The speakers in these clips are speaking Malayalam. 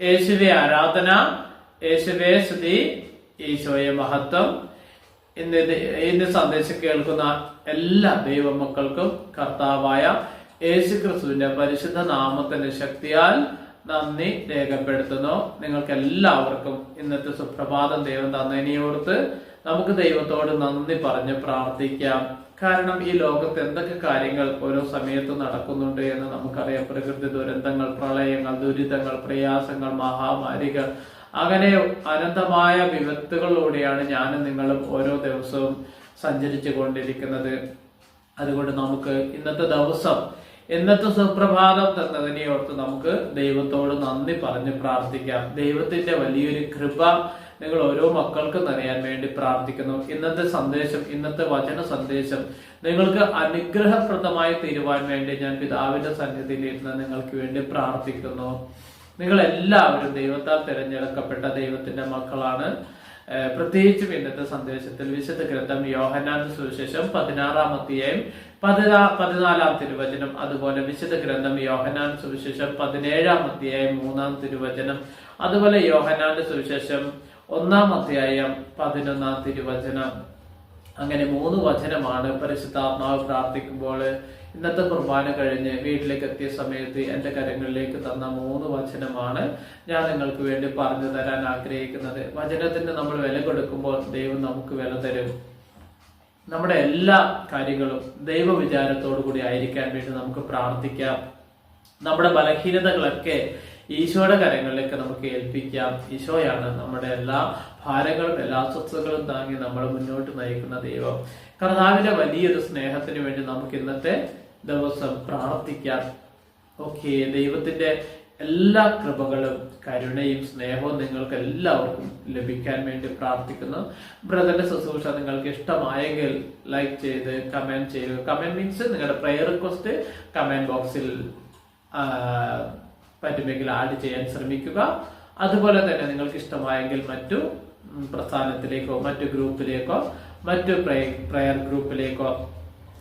യേശുവെ ആരാധന യേശുവെ സ്തുതി ഈശോയെ മഹത്വം. ഇന്ന് ഇന്ന് സന്ദേശം കേൾക്കുന്ന എല്ലാ ദൈവമക്കൾക്കും കർത്താവായ യേശു ക്രിസ്തുവിന്റെ പരിശുദ്ധ നാമത്തിന്റെ ശക്തിയാൽ നന്ദി രേഖപ്പെടുത്തുന്നു. നിങ്ങൾക്ക് എല്ലാവർക്കും ഇന്നത്തെ സുപ്രഭാതം ദൈവം തന്നതിനെയോർത്ത് നമുക്ക് ദൈവത്തോട് നന്ദി പറഞ്ഞ് പ്രാർത്ഥിക്കാം. കാരണം ഈ ലോകത്ത് എന്തൊക്കെ കാര്യങ്ങൾ ഓരോ സമയത്ത് നടക്കുന്നുണ്ട് എന്ന് നമുക്കറിയാം. പ്രകൃതി ദുരന്തങ്ങൾ പ്രളയങ്ങൾ ദുരിതങ്ങൾ പ്രയാസങ്ങൾ മഹാമാരികൾ. അങ്ങനെ അനന്തമായ വിപത്തുകളിലൂടെയാണ് ഞാനും നിങ്ങളും ഓരോ ദിവസവും സഞ്ചരിച്ചു കൊണ്ടിരിക്കുന്നത് അതുകൊണ്ട് നമുക്ക് ഇന്നത്തെ ദിവസം ഇന്നത്തെ സുപ്രഭാതം തന്നതിനെ ഓർത്ത് നമുക്ക് ദൈവത്തോട് നന്ദി പറഞ്ഞ് പ്രാർത്ഥിക്കാം. ദൈവത്തിന്റെ വലിയൊരു കൃപ നിങ്ങൾ ഓരോ മക്കൾക്കും നനയാൻ വേണ്ടി പ്രാർത്ഥിക്കുന്നു. ഇന്നത്തെ സന്ദേശം ഇന്നത്തെ വചന സന്ദേശം നിങ്ങൾക്ക് അനുഗ്രഹപ്രദമായി തീരുവാൻ വേണ്ടി ഞാൻ പിതാവിന്റെ സന്നിധിയിൽ ഇരുന്ന് നിങ്ങൾക്ക് വേണ്ടി പ്രാർത്ഥിക്കുന്നു. നിങ്ങൾ എല്ലാവരും ദൈവത്താൽ തിരഞ്ഞെടുക്കപ്പെട്ട ദൈവത്തിന്റെ മക്കളാണ്. പ്രത്യേകിച്ചും ഇന്നത്തെ സന്ദേശത്തിൽ വിശുദ്ധ ഗ്രന്ഥം യോഹനാന്റെ സുവിശേഷം പതിനാറാം അധ്യായം പതിനാ പതിനാലാം തിരുവചനം അതുപോലെ വിശുദ്ധ ഗ്രന്ഥം യോഹനാൻ സുവിശേഷം പതിനേഴാം അധ്യായം മൂന്നാം തിരുവചനം അതുപോലെ യോഹനാന്റെ സുവിശേഷം ഒന്നാം അധ്യായം പതിനൊന്നാം തിരുവചനം. അങ്ങനെ മൂന്ന് വചനമാണ് പരിശുദ്ധാത്മാവ് പ്രാർത്ഥിക്കുമ്പോൾ ഇന്നത്തെ കുർബാന കഴിഞ്ഞ് വീട്ടിലേക്ക് എത്തിയ സമയത്ത് എന്റെ കരങ്ങളിലേക്ക് തന്ന മൂന്ന് വചനമാണ് ഞാൻ നിങ്ങൾക്ക് വേണ്ടി പറഞ്ഞു തരാൻ ആഗ്രഹിക്കുന്നത്. വചനത്തിന് നമ്മൾ വില കൊടുക്കുമ്പോൾ ദൈവം നമുക്ക് വില തരും. നമ്മുടെ എല്ലാ കാര്യങ്ങളും ദൈവ വിചാരത്തോടു കൂടി ആയിരിക്കാൻ വേണ്ടി നമുക്ക് പ്രാർത്ഥിക്കാം. നമ്മുടെ ബലഹീനതകളൊക്കെ ഈശോയുടെ കരങ്ങളിലേക്ക് നമുക്ക് ഏൽപ്പിക്കാം. ഈശോയാണ് നമ്മുടെ എല്ലാ ഭാരങ്ങളും എല്ലാ സ്വസ്ഥതകളും താങ്ങി നമ്മൾ മുന്നോട്ട് നയിക്കുന്ന ദൈവം. കർത്താവിന്റെ വലിയൊരു സ്നേഹത്തിന് വേണ്ടി നമുക്ക് ഇന്നത്തെ ദിവസം പ്രാർത്ഥിക്കാം. ഓക്കെ ദൈവത്തിന്റെ എല്ലാ കൃപകളും കരുണയും സ്നേഹവും നിങ്ങൾക്ക് എല്ലാവർക്കും ലഭിക്കാൻ വേണ്ടി പ്രാർത്ഥിക്കുന്നു. ബ്രദറിന്റെ ശുശ്രൂഷ നിങ്ങൾക്ക് ഇഷ്ടമായെങ്കിൽ ലൈക്ക് ചെയ്ത് കമന്റ് ചെയ്യുക കമന്റ് മീൻസ് നിങ്ങളുടെ പ്രയർ റിക്വസ്റ്റ് കമന്റ് ബോക്സിൽ പറ്റുമെങ്കിൽ ആഡ് ചെയ്യാൻ ശ്രമിക്കുക. അതുപോലെ തന്നെ നിങ്ങൾക്ക് ഇഷ്ടമായെങ്കിൽ മറ്റു പ്രസ്ഥാനത്തിലേക്കോ മറ്റു ഗ്രൂപ്പിലേക്കോ മറ്റു പ്രയർ ഗ്രൂപ്പിലേക്കോ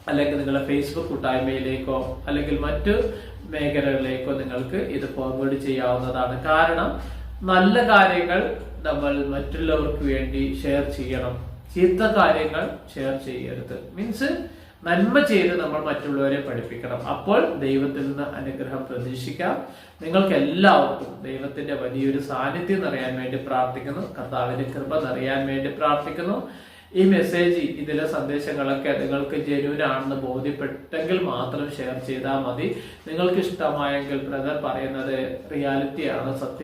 അല്ലെങ്കിൽ നിങ്ങളുടെ ഫേസ്ബുക്ക് കൂട്ടായ്മയിലേക്കോ അല്ലെങ്കിൽ മറ്റു മേഖലകളിലേക്കോ നിങ്ങൾക്ക് ഇത് ഫോർവേഡ് ചെയ്യാവുന്നതാണ്. കാരണം നല്ല കാര്യങ്ങൾ നമ്മൾ മറ്റുള്ളവർക്ക് വേണ്ടി ഷെയർ ചെയ്യണം. ചീത്ത കാര്യങ്ങൾ ഷെയർ ചെയ്യരുത്. മീൻസ് നന്മ ചെയ്ത് നമ്മൾ മറ്റുള്ളവരെ പഠിപ്പിക്കണം. അപ്പോൾ ദൈവത്തിൽ നിന്ന് അനുഗ്രഹം പ്രതീക്ഷിക്കാം. നിങ്ങൾക്ക് എല്ലാവർക്കും ദൈവത്തിന്റെ വലിയൊരു സാന്നിധ്യം നിറയാൻ വേണ്ടി പ്രാർത്ഥിക്കുന്നു. കർത്താവിന്റെ കൃപ നിറയാൻ വേണ്ടി പ്രാർത്ഥിക്കുന്നു. ഈ മെസ്സേജ് ഇതിലെ സന്ദേശങ്ങളൊക്കെ നിങ്ങൾക്ക് ജെന്യൂൻ ആണെന്ന് ബോധ്യപ്പെട്ടെങ്കിൽ മാത്രം ഷെയർ ചെയ്താൽ മതി. നിങ്ങൾക്ക് ഇഷ്ടമായെങ്കിൽ ബ്രദർ പറയുന്നത് റിയാലിറ്റിയാണ് സത്യം